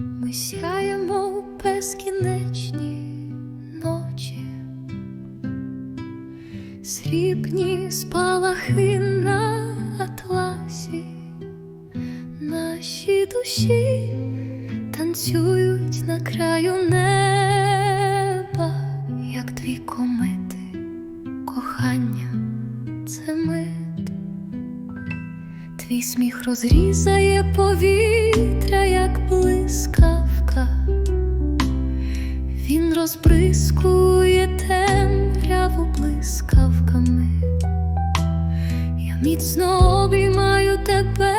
Ми сяємо у безкінечні ночі, срібні спалахи на атласі, наші душі танцюють на краю неба, як дві комети, кохання це мит. Твій сміх розрізає повітря, як блискавка. Обіймаю тебе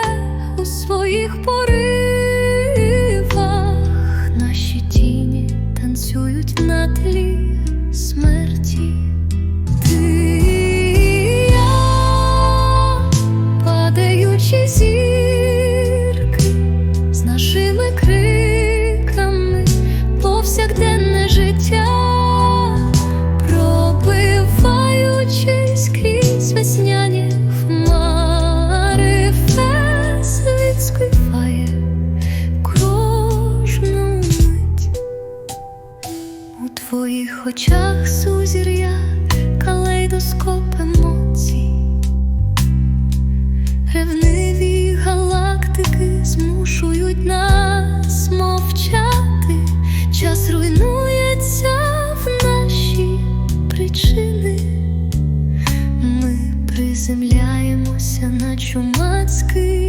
у своїх поривах. Твоїх очах сузір'я, калейдоскоп емоцій, ревниві галактики змушують нас мовчати, час руйнується в наші причини. Ми приземляємося на чумацький